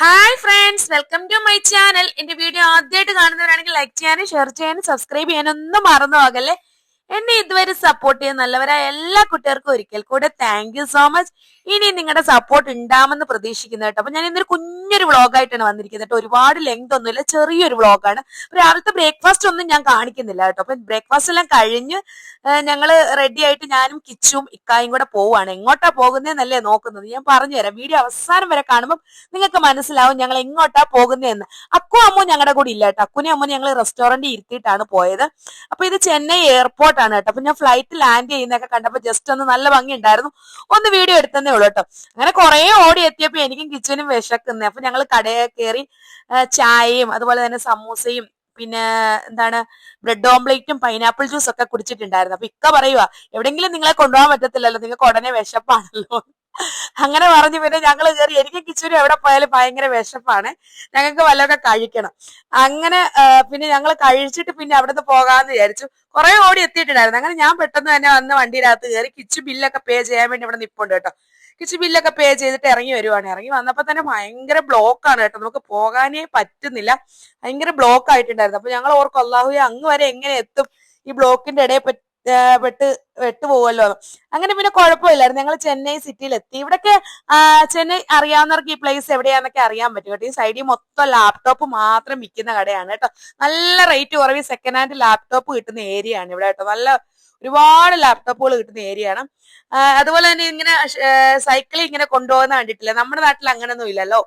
Hi friends welcome to my channel എന്റെ video ആദ്യമായിട്ട് കാണുന്നവരാണെങ്കിൽ ലൈക്ക് ചെയ്യാനും ഷെയർ ചെയ്യാനും സബ്സ്ക്രൈബ് ചെയ്യാനും ഒന്നും മറന്നു പോകല്ലേ. എന്നെ ഇതുവരെ സപ്പോർട്ട് ചെയ്യുന്ന നല്ലവരായ എല്ലാ കുട്ടികൾക്കും ഒരിക്കൽ കൂടെ താങ്ക് സോ മച്ച് ഇനി നിങ്ങളുടെ സപ്പോർട്ട് ഉണ്ടാമെന്ന് പ്രതീക്ഷിക്കുന്ന കേട്ടോ. അപ്പൊ ഞാൻ ഇന്നൊരു കുഞ്ഞൊരു വ്ളോഗായിട്ടാണ് വന്നിരിക്കുന്നത് കേട്ടോ. ഒരുപാട് ലെങ്ത് ഒന്നുമില്ല ചെറിയൊരു വ്ളോഗാണ്. രാവിലത്തെ ബ്രേക്ക്ഫാസ്റ്റ് ഒന്നും ഞാൻ കാണിക്കുന്നില്ല കേട്ടോ. അപ്പൊ ബ്രേക്ക്ഫാസ്റ്റ് എല്ലാം കഴിഞ്ഞ് ഞങ്ങൾ റെഡി ആയിട്ട് ഞാനും കിച്ചും ഇക്കായും കൂടെ പോവാണ് എങ്ങോട്ടാ പോകുന്നതെന്നല്ലേ നോക്കുന്നത്. ഞാൻ പറഞ്ഞുതരാം വീഡിയോ അവസാനം വരെ കാണുമ്പോൾ നിങ്ങൾക്ക് മനസ്സിലാവും ഞങ്ങൾ എങ്ങോട്ടാ പോകുന്നതെന്ന് അക്കു അമ്മ ഞങ്ങളുടെ കൂടെ ഇല്ല കേട്ടോ. അക്കുനെ അമ്മ ഞങ്ങൾ റെസ്റ്റോറന്റിൽ ഇരുത്തിയിട്ടാണ് പോയത്. അപ്പൊ ഇത് ചെന്നൈ എയർപോർട്ടാണ് കേട്ടോ. അപ്പൊ ഞാൻ ഫ്ലൈറ്റ് ലാൻഡ് ചെയ്യുന്നൊക്കെ കണ്ടപ്പോൾ ജസ്റ്റ് ഒന്ന് നല്ല ഭംഗി ഉണ്ടായിരുന്നു ഒന്ന് വീഡിയോ എടുത്തതേ ഉള്ളൂ കേട്ടോ. അങ്ങനെ കുറെ ഓടി എത്തിയപ്പോ എനിക്കും കിച്ചനും വിശക്കുന്നേ. അപ്പൊ ഞങ്ങൾ കടയിൽ കയറി ചായയും അതുപോലെ തന്നെ സമൂസയും പിന്നെ എന്താണ് ബ്രെഡ് ഓംലേറ്റും പൈനാപ്പിൾ ജ്യൂസ് ഒക്കെ കുടിച്ചിട്ടുണ്ടായിരുന്നു. അപ്പൊ ഇക്ക പറയുക എവിടെങ്കിലും നിങ്ങളെ കൊണ്ടുപോകാൻ പറ്റത്തില്ലല്ലോ നിങ്ങൾക്ക് ഉടനെ വിശപ്പാണല്ലോ. അങ്ങനെ പറഞ്ഞു പിന്നെ ഞങ്ങൾ കയറി എനിക്ക് കിച്ചൂരി എവിടെ പോയാലും ഭയങ്കര വിശപ്പാണ്. ഞങ്ങൾക്ക് വല്ലതൊക്കെ കഴിക്കണം. അങ്ങനെ പിന്നെ ഞങ്ങൾ കഴിച്ചിട്ട് പിന്നെ അവിടുന്ന് പോകാന്ന് വിചാരിച്ചു. കുറെ ഓടി എത്തിയിട്ടുണ്ടായിരുന്നു. അങ്ങനെ ഞാൻ പെട്ടെന്ന് തന്നെ വന്ന് വണ്ടിയിലകത്ത് കയറി കിച്ചു ബില്ലൊക്കെ പേ ചെയ്യാൻ വേണ്ടി ഇവിടെ നിപ്പുണ്ട് കേട്ടോ. കിച്ചു ബില്ലൊക്കെ പേ ചെയ്തിട്ട് ഇറങ്ങി വരുവാണ്. ഇറങ്ങി വന്നപ്പോൾ തന്നെ ഭയങ്കര ബ്ലോക്കാണ് കേട്ടോ. നമുക്ക് പോകാനേ പറ്റുന്നില്ല. ഭയങ്കര ബ്ലോക്ക് ആയിട്ടുണ്ടായിരുന്നു. അപ്പൊ ഞങ്ങൾ ഓർക്കും അള്ളാഹു അങ്ങ് വരെ എങ്ങനെ എത്തും? ഈ ബ്ലോക്കിന്റെ ഇടയിൽ പെട്ട് വെട്ട് പോവല്ലോ അങ്ങനെ പിന്നെ കുഴപ്പമില്ലായിരുന്നു. ഞങ്ങൾ ചെന്നൈ സിറ്റിയിൽ എത്തി ഇവിടൊക്കെ ചെന്നൈ അറിയാവുന്നവർക്ക് ഈ പ്ലേസ് എവിടെയാന്നൊക്കെ അറിയാൻ പറ്റും കേട്ടോ. ഈ സൈഡിൽ മൊത്തം ലാപ്ടോപ്പ് മാത്രം വിൽക്കുന്ന കടയാണ് കേട്ടോ. നല്ല റേറ്റ് കുറവ് സെക്കൻഡ് ഹാൻഡ് ലാപ്ടോപ്പ് കിട്ടുന്ന ഏരിയ ആണ് ഇവിടെ കേട്ടോ. നല്ല ഒരുപാട് ലാപ്ടോപ്പുകൾ കിട്ടുന്ന ഏരിയ ആണ് അതുപോലെ തന്നെ ഇങ്ങനെ സൈക്കിളിൽ ഇങ്ങനെ കൊണ്ടുപോകുന്ന കണ്ടിട്ടില്ല നമ്മുടെ നാട്ടിൽ അങ്ങനെയൊന്നും ഇല്ലല്ലോ.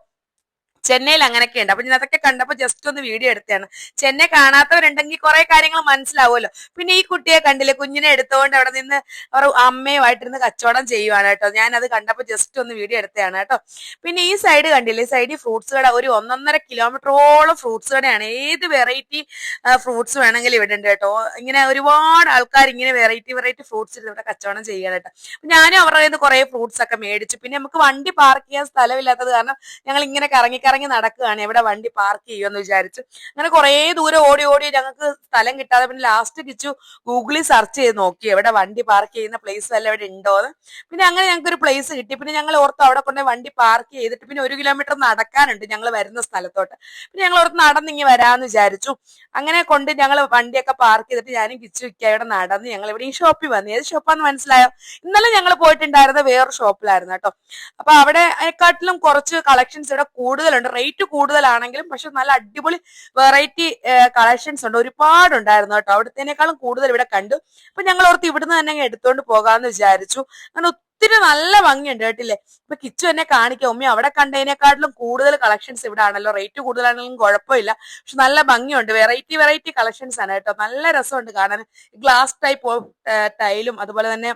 ചെന്നൈയിൽ അങ്ങനെയൊക്കെ ഉണ്ട് അപ്പൊ ഞാൻ അതൊക്കെ കണ്ടപ്പോ ജസ്റ്റ് ഒന്ന് വീഡിയോ എടുത്തതാണ്. ചെന്നൈ കാണാത്തവരുണ്ടെങ്കിൽ കുറെ കാര്യങ്ങൾ മനസ്സിലാവുമല്ലോ. പിന്നെ ഈ കുട്ടിയെ കണ്ടില്ലേ? കുഞ്ഞിനെ എടുത്തുകൊണ്ട് അവിടെ നിന്ന് അവർ അമ്മയുമായിട്ടിരുന്ന് കച്ചവടം ചെയ്യുവാണ് കേട്ടോ. ഞാൻ അത് കണ്ടപ്പോ ജസ്റ്റ് ഒന്ന് വീഡിയോ എടുത്തതാണ് കേട്ടോ. പിന്നെ ഈ സൈഡ് കണ്ടില്ലേ? സൈഡിൽ ഫ്രൂട്ട്സ് കട ഒരു ഒന്നൊന്നര കിലോമീറ്ററോളം ഫ്രൂട്ട്സ് കടയാണ്. ഏത് വെറൈറ്റി ഫ്രൂട്ട്സ് വേണമെങ്കിലും ഇവിടെ ഉണ്ട് കേട്ടോ. ഇങ്ങനെ ഒരുപാട് ആൾക്കാർ ഇങ്ങനെ വെറൈറ്റി വെറൈറ്റി ഫ്രൂട്ട്സ് ഇവിടെ കച്ചവടം ചെയ്യാണ് കേട്ടോ. ഞാനും അവരുടെ കുറെ ഫ്രൂട്ട്സ് ഒക്കെ മേടിച്ചു. പിന്നെ നമുക്ക് വണ്ടി പാർക്ക് ചെയ്യാൻ സ്ഥലമില്ലാത്തത് കാരണം ഞങ്ങൾ ഇങ്ങനെ കറങ്ങി കറങ്ങി നടക്കുകയാണ് എവിടെ വണ്ടി പാർക്ക് ചെയ്യുമെന്ന് വിചാരിച്ചു. അങ്ങനെ കുറേ ദൂരം ഓടി ഓടി ഞങ്ങൾക്ക് സ്ഥലം കിട്ടാതെ പിന്നെ ലാസ്റ്റ് കിച്ചു ഗൂഗിളിൽ സെർച്ച് ചെയ്ത് നോക്കി എവിടെ വണ്ടി പാർക്ക് ചെയ്യുന്ന പ്ലേസ് അല്ല എവിടെ ഉണ്ടോ എന്ന് പിന്നെ അങ്ങനെ ഞങ്ങൾക്ക് ഒരു പ്ലേസ് കിട്ടി. പിന്നെ ഞങ്ങൾ ഓർത്ത് അവിടെ കൊണ്ട് വണ്ടി പാർക്ക് ചെയ്തിട്ട് പിന്നെ ഒരു കിലോമീറ്റർ നടക്കാനുണ്ട് ഞങ്ങൾ വരുന്ന സ്ഥലത്തോട്ട്. പിന്നെ ഞങ്ങൾ ഓർത്ത് നടന്നിങ്ങി വരാമെന്ന് വിചാരിച്ചു. അങ്ങനെ കൊണ്ട് ഞങ്ങൾ വണ്ടിയൊക്കെ പാർക്ക് ചെയ്തിട്ട് ഞാനും കിച്ചു ഇക്കായോടെ നടന്ന് ഞങ്ങൾ ഇവിടെ ഈ ഷോപ്പിൽ വന്നു. ഏത് ഷോപ്പാന്ന് മനസ്സിലായോ? ഇന്നലെ ഞങ്ങൾ പോയിട്ടുണ്ടായിരുന്നത് വേറൊരു ഷോപ്പിലായിരുന്നു കേട്ടോ. അപ്പൊ അവിടെ അതിനെക്കാട്ടിലും കുറച്ച് കളക്ഷൻസ് ഇവിടെ കൂടുതലുണ്ട്. റേറ്റ് കൂടുതലാണെങ്കിലും പക്ഷെ നല്ല അടിപൊളി വെറൈറ്റി കളക്ഷൻസ് ഉണ്ട്. ഒരുപാടുണ്ടായിരുന്നു കേട്ടോ. അവിടുത്തേക്കാളും കൂടുതൽ ഇവിടെ കണ്ടു. അപ്പൊ ഞങ്ങൾ ഓർത്ത് ഇവിടുന്ന് തന്നെ എടുത്തുകൊണ്ട് പോകാമെന്ന് വിചാരിച്ചു. അങ്ങനെ ഒത്തിരി നല്ല ഭംഗിയുണ്ട് കേട്ടില്ലേ? ഇപ്പൊ കിച്ചു എന്നെ കാണിക്കാം. ഉമ്മി അവിടെ കണ്ടതിനെക്കാട്ടിലും കൂടുതൽ കളക്ഷൻസ് ഇവിടെ ആണല്ലോ. റേറ്റ് കൂടുതലാണെങ്കിലും കുഴപ്പമില്ല. പക്ഷെ നല്ല ഭംഗിയുണ്ട്. വെറൈറ്റി വെറൈറ്റി കളക്ഷൻസ് ആണ് കേട്ടോ. നല്ല രസമുണ്ട് കാണാൻ. ഗ്ലാസ് ടൈപ്പ് ഓഫ് ടൈലും അതുപോലെ തന്നെ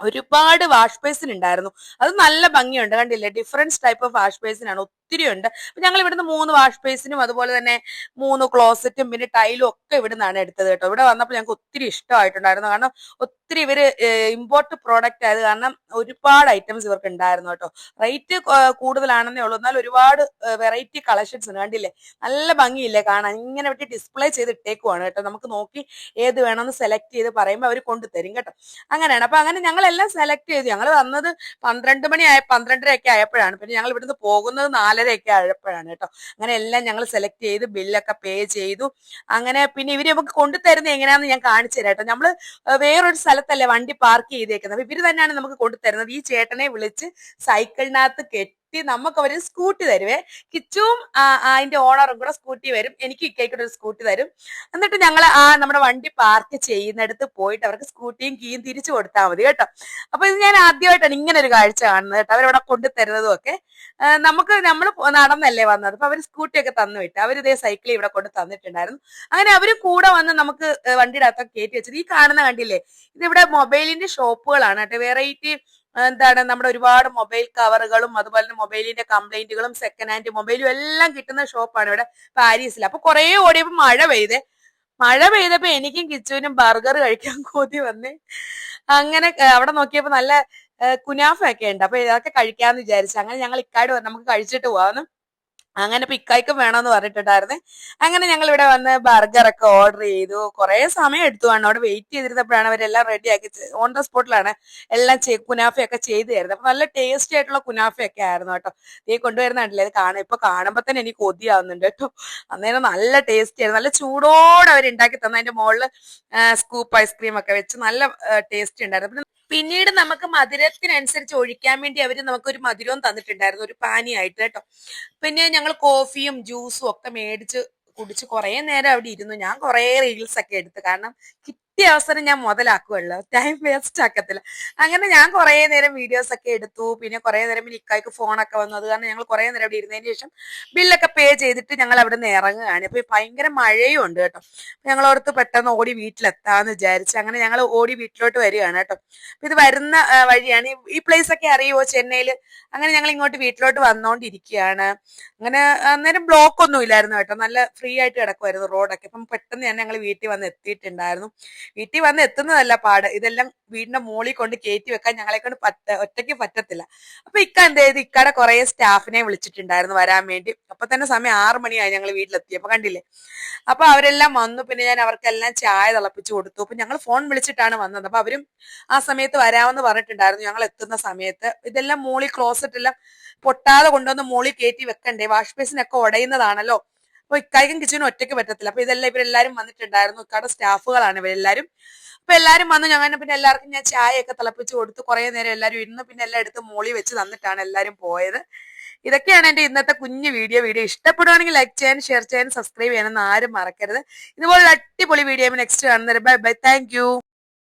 ഒരുപാട് വാഷ് ബേസിൻ ഉണ്ടായിരുന്നു. അത് നല്ല ഭംഗിയുണ്ട്. കണ്ടില്ലേ? Difference type of wash basin ആണ്. ഒത്തിരി ഉണ്ട് അപ്പൊ ഞങ്ങൾ ഇവിടുന്ന് മൂന്ന് വാഷ് ബേസിനും അതുപോലെ തന്നെ മൂന്ന് ക്ലോസറ്റും പിന്നെ ടൈലും ഒക്കെ ഇവിടുന്നാണ് എടുത്തത് കേട്ടോ. ഇവിടെ വന്നപ്പോൾ ഞങ്ങൾക്ക് ഒത്തിരി ഇഷ്ടമായിട്ടുണ്ടായിരുന്നു. കാരണം ഒത്തിരി ഇവർ ഇമ്പോർട്ട് പ്രോഡക്റ്റ് ആയത് കാരണം ഒരുപാട് ഐറ്റംസ് ഇവർക്ക് ഉണ്ടായിരുന്നു കേട്ടോ റേറ്റ് കൂടുതലാണെന്നേ ഉള്ളൂ. എന്നാൽ ഒരുപാട് വെറൈറ്റി കളക്ഷൻസ് കണ്ടില്ലേ? നല്ല ഭംഗിയില്ലേ കാണാൻ? ഇങ്ങനെ വെട്ടി ഡിസ്പ്ലേ ചെയ്ത് ഇട്ടേക്കുവാണ് കേട്ടോ. നമുക്ക് നോക്കി ഏത് വേണമെന്ന് സെലക്ട് ചെയ്ത് പറയുമ്പോൾ അവർ കൊണ്ടുതരും കേട്ടോ. അങ്ങനെയാണ്. അപ്പൊ അങ്ങനെ ഞങ്ങളെല്ലാം സെലക്ട് ചെയ്തു. ഞങ്ങൾ വന്നത് പന്ത്രണ്ട് മണി ആയ പന്ത്രണ്ടര ഒക്കെ ആയപ്പോഴാണ്. പിന്നെ ഞങ്ങൾ ഇവിടുന്ന് പോകുന്നത് നാലര ഒക്കെ അഴപ്പഴാണ് കേട്ടോ. അങ്ങനെ എല്ലാം ഞങ്ങൾ സെലക്ട് ചെയ്ത് ബില്ലൊക്കെ പേ ചെയ്തു. അങ്ങനെ പിന്നെ ഇവർ നമുക്ക് കൊണ്ടുതരുന്നത് എങ്ങനെയാണെന്ന് ഞാൻ കാണിച്ചു തരാം കേട്ടോ. നമ്മൾ വേറൊരു സ്ഥലത്തല്ലേ വണ്ടി പാർക്ക് ചെയ്തേക്കുന്നത്. ഇവർ തന്നെയാണ് നമുക്ക് കൊണ്ടുതരുന്നത്. ഈ ചേട്ടനെ വിളിച്ച് സൈക്കിളിനകത്ത് കെട്ടി നമുക്ക് അവർ സ്കൂട്ടി തരുവേ. കിച്ചും അതിന്റെ ഓണറും കൂടെ സ്കൂട്ടി വരും. എനിക്ക് ഇക്കൈക്കൂടെ ഒരു സ്കൂട്ടി തരും. എന്നിട്ട് ഞങ്ങൾ ആ നമ്മുടെ വണ്ടി പാർക്ക് ചെയ്യുന്നിടത്ത് പോയിട്ട് അവർക്ക് സ്കൂട്ടിയും കീയും തിരിച്ചു കൊടുത്താൽ മതി കേട്ടോ. അപ്പൊ ഇത് ഞാൻ ആദ്യമായിട്ടാണ് ഇങ്ങനെ ഒരു കാഴ്ച കാണുന്നത് കേട്ടോ. അവരവിടെ കൊണ്ടു തരുന്നതും ഒക്കെ നമുക്ക് നമ്മൾ നടന്നല്ലേ വന്നത്. അപ്പൊ അവർ സ്കൂട്ടിയൊക്കെ തന്നു വിട്ട്. അവർ ഇതേ സൈക്കിൾ ഇവിടെ കൊണ്ട് തന്നിട്ടുണ്ടായിരുന്നു. അങ്ങനെ അവർ കൂടെ വന്ന് നമുക്ക് വണ്ടിയുടെ അകത്തൊക്കെ കയറ്റി വെച്ചത്. ഈ കാണുന്ന കണ്ടില്ലേ? ഇതിവിടെ മൊബൈലിന്റെ ഷോപ്പുകളാണ് കേട്ടോ. വെറൈറ്റി എന്താണ് നമ്മുടെ ഒരുപാട് മൊബൈൽ കവറുകളും അതുപോലെ തന്നെ മൊബൈലിന്റെ കംപ്ലൈന്റുകളും സെക്കൻഡ് ഹാൻഡ് മൊബൈലും എല്ലാം കിട്ടുന്ന ഷോപ്പാണ് ഇവിടെ പാരീസിൽ അപ്പൊ കുറെ ഓടിയപ്പോ മഴ പെയ്തേ. മഴ പെയ്തപ്പോ എനിക്കും കിച്ചുവിനും ബർഗർ കഴിക്കാൻ കൊതി വന്നേ. അങ്ങനെ അവിടെ നോക്കിയപ്പോ നല്ല കുനാഫ ഒക്കെ ഉണ്ട്. അപ്പൊ ഇതൊക്കെ കഴിക്കാന്ന് വിചാരിച്ചു. അങ്ങനെ ഞങ്ങൾ ഇക്കാട് നമുക്ക് കഴിച്ചിട്ട് പോവാന്ന്. അങ്ങനെ പിക്കായ്ക്കും വേണമെന്ന് പറഞ്ഞിട്ടുണ്ടായിരുന്നേ. അങ്ങനെ ഞങ്ങൾ ഇവിടെ വന്ന് ബർഗറൊക്കെ ഓർഡർ ചെയ്തു. കുറെ സമയം എടുത്തു ആണ് അവിടെ വെയിറ്റ് ചെയ്തിരുന്നപ്പോഴാണ് അവരെല്ലാം റെഡിയാക്കി ഓൺ ദ സ്പോട്ടിലാണ് എല്ലാം കുനാഫയൊക്കെ ചെയ്തു തരുന്നത്. അപ്പൊ നല്ല ടേസ്റ്റി ആയിട്ടുള്ള കുനാഫയൊക്കെ ആയിരുന്നു കേട്ടോ. നീ കൊണ്ടുവരുന്നുണ്ടല്ലേ. ഇത് കാണാം. ഇപ്പൊ കാണുമ്പോ തന്നെ എനിക്ക് കൊതിയാവുന്നുണ്ട് കേട്ടോ. അന്നേരം നല്ല ടേസ്റ്റി ആയിരുന്നു. നല്ല ചൂടോടെ അവർ ഉണ്ടാക്കി തന്ന അതിന്റെ മുകളിൽ സ്കൂപ്പ് ഐസ്ക്രീം ഒക്കെ വെച്ച് നല്ല ടേസ്റ്റി ഉണ്ടായിരുന്നു. പിന്നീട് നമുക്ക് മധുരത്തിനനുസരിച്ച് ഒഴിക്കാൻ വേണ്ടി അവർ നമുക്ക് നമുക്കൊരു മധുരവും തന്നിട്ടുണ്ടായിരുന്നു ഒരു പാനിയായിട്ട് കേട്ടോ. പിന്നെ ഞങ്ങൾ കോഫിയും ജ്യൂസും ഒക്കെ മേടിച്ച് കുടിച്ച് കുറേ നേരം അവിടെ ഇരുന്നു. ഞാൻ കുറേ റീൽസ് ഒക്കെ എടുത്തു. കാരണം കിട്ടിയ അവസരം ഞാൻ മുതലാക്കുമല്ലോ ടൈം വേസ്റ്റ് ആക്കത്തില്ല. അങ്ങനെ ഞാൻ കുറേ നേരം വീഡിയോസ് ഒക്കെ എടുത്തു. പിന്നെ കുറേ നേരം പിന്നെ ഇക്കായ്ക്ക് ഫോണൊക്കെ വന്നു. അത് കാരണം ഞങ്ങൾ കുറേ നേരം അവിടെ ഇരുന്നതിന് ശേഷം ബില്ലൊക്കെ പേ ചെയ്തിട്ട് ഞങ്ങൾ അവിടെ നിന്ന് ഇറങ്ങുകയാണ്. ഇപ്പൊ ഭയങ്കര മഴയും ഉണ്ട് കേട്ടോ. ഞങ്ങൾ ഓർത്ത് പെട്ടെന്ന് ഓടി വീട്ടിലെത്താന്ന് വിചാരിച്ചു അങ്ങനെ ഞങ്ങൾ ഓടി വീട്ടിലോട്ട് വരികയാണ് കേട്ടോ. ഇത് വരുന്ന വഴിയാണ്. ഈ- ഈ പ്ലേസ് ഒക്കെ അറിയുമോ ചെന്നൈയിൽ അങ്ങനെ ഞങ്ങൾ ഇങ്ങോട്ട് വീട്ടിലോട്ട് വന്നോണ്ടിരിക്കുകയാണ്. അങ്ങനെ അന്നേരം ബ്ലോക്ക് ഒന്നും ഇല്ലായിരുന്നു കേട്ടോ. നല്ല ഫ്രീ ആയിട്ട് കിടക്കുമായിരുന്നു റോഡൊക്കെ അപ്പം പെട്ടെന്ന് തന്നെ ഞങ്ങൾ വീട്ടിൽ വന്ന് എത്തിയിട്ടുണ്ടായിരുന്നു. വീട്ടിൽ വന്ന് എത്തുന്നതല്ല പാട്. ഇതെല്ലാം വീടിന്റെ മുകളിൽ കൊണ്ട് കയറ്റി വെക്കാൻ ഞങ്ങളെ കൊണ്ട് പറ്റ ഒറ്റയ്ക്ക് പറ്റത്തില്ല. അപ്പൊ ഇക്ക എന്ത് ചെയ്ത്? ഇക്കടെ കുറെ സ്റ്റാഫിനെ വിളിച്ചിട്ടുണ്ടായിരുന്നു വരാൻ വേണ്ടി. അപ്പൊ തന്നെ സമയം ആറ് മണിയായി ഞങ്ങൾ വീട്ടിലെത്തിയപ്പോ കണ്ടില്ലേ? അപ്പൊ അവരെല്ലാം വന്നു. പിന്നെ ഞാൻ അവർക്കെല്ലാം ചായ തിളപ്പിച്ചു കൊടുത്തു. അപ്പൊ ഞങ്ങൾ ഫോൺ വിളിച്ചിട്ടാണ് വന്നത്. അപ്പൊ അവരും ആ സമയത്ത് വരാമെന്ന് പറഞ്ഞിട്ടുണ്ടായിരുന്നു ഞങ്ങൾ എത്തുന്ന സമയത്ത്. ഇതെല്ലാം മോളി ക്ലോസറ്റ് എല്ലാം പൊട്ടാതെ കൊണ്ടുവന്ന് മോളി കയറ്റി വെക്കണ്ടേ? വാഷ് ബേസിനൊക്കെ ഉടയുന്നതാണല്ലോ. അപ്പൊ ഇക്കാര്യം കിച്ചനും ഒറ്റയ്ക്ക് പറ്റത്തില്ല. അപ്പൊ ഇതെല്ലാം ഇവരെല്ലാരും വന്നിട്ടുണ്ടായിരുന്നു. ഇക്കാടെ സ്റ്റാഫുകളാണ് ഇവരെല്ലാരും. അപ്പൊ എല്ലാരും വന്നു. ഞങ്ങൾ പിന്നെ എല്ലാവർക്കും ഞാൻ ചായയൊക്കെ തിളപ്പിച്ച് കൊടുത്ത്. കുറെ നേരം എല്ലാരും ഇരുന്ന് പിന്നെ എല്ലാം എടുത്ത് മോളി വെച്ച് തന്നിട്ടാണ് എല്ലാരും പോയത്. ഇതൊക്കെയാണ് എന്റെ ഇന്നത്തെ കുഞ്ഞു വീഡിയോ. വീഡിയോ ഇഷ്ടപ്പെടുവാണെങ്കിൽ ലൈക്ക് ചെയ്യാൻ ഷെയർ ചെയ്യാൻ സബ്സ്ക്രൈബ് ചെയ്യാനൊന്നും ആരും മറക്കരുത്. ഇതുപോലെ അടിപൊളി വീഡിയോ നെക്സ്റ്റ് കാണുന്നത് ബൈ ബൈ. താങ്ക്